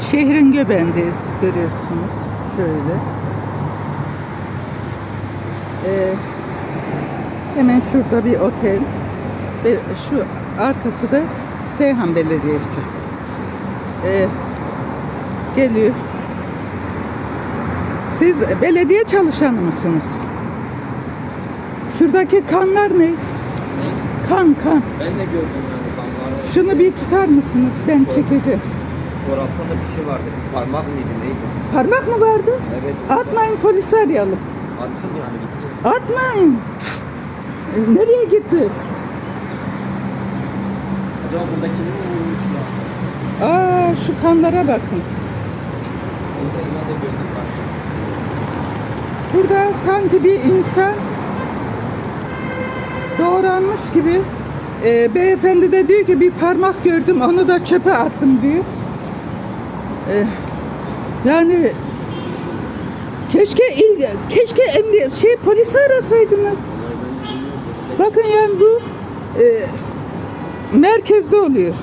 Şehrin göbeğindeyiz görüyorsunuz. Şöyle. Ee, hemen şurada bir otel. Ve şu arkası da Seyhan Belediyesi. Ee, geliyor. Siz belediye çalışanı mısınız? Şuradaki kanlar ne? Kan kan. Ben de gördüm yani kanlar. Şunu bir tutar mısınız? Ben çekeceğim. Çorapta da bir şey vardı. Bir parmak mıydı neydi? Parmak mı vardı? Evet. Atmayın polisi arayalım. Atsın yani gitti. Atmayın. E, nereye gitti? Acaba buradakini mi vurmuşlar? Aa şu kanlara bakın. Burada yine de gördüm karşı. Burada sanki bir insan doğranmış gibi. E, beyefendi de diyor ki bir parmak gördüm onu da çöpe attım diyor. E, yani keşke il, keşke emniyet şey polisi arasaydınız. Bakın yani bu e, merkezde oluyor.